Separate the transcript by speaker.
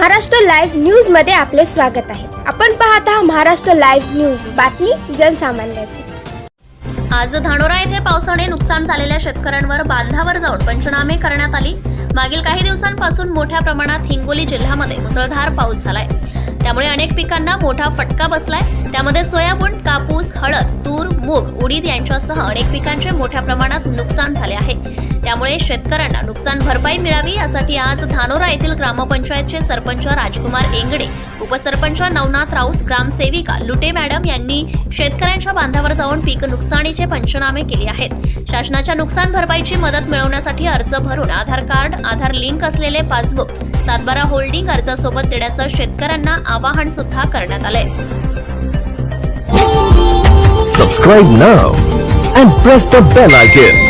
Speaker 1: Maharashtra live न्यूजमध्ये आपले स्वागत आहे. आपण पाहत आहात महाराष्ट्र लाईव्ह न्यूज. बातमी जनसामान्याची.
Speaker 2: आज धानोरा येथे पावसाने नुकसान झालेल्या शेतकऱ्यांवर बांधावर जाऊन पंचनामे करण्यात आली. मागील काही दिवसांपासून मोठ्या प्रमाणात हिंगोली जिल्ह्यामध्ये मुसळधार पाऊस झालाय. त्यामुळे अनेक पिकांना मोठा फटका बसलाय. त्यामध्ये सोयाबीन कापूस हळद तूर मूग उडीद यांच्यासह अनेक पिकांचे मोठ्या प्रमाणात नुकसान त्यामुळे शेतकऱ्यांना नुकसान भरपाई मिळावी यासाठी आज धानोरा येथील ग्रामपंचायतचे सरपंच राजकुमार एंगडे उपसरपंच नवनाथ राऊत ग्रामसेविका लुटे मॅडम यांनी शेतकऱ्यांच्या बांधावर जाऊन पीक नुकसानीचे पंचनामे केले आहेत शासनाच्या नुकसान भरपाईची मदत मिळवण्यासाठी अर्ज भरून आधार कार्ड आधार लिंक असलेले पासबुक सातबारा होल्डिंग अर्जासोबत देण्याचं शेतकऱ्यांना आवाहन सुद्धा करण्यात आलंय
Speaker 3: Subscribe now and press the bell icon.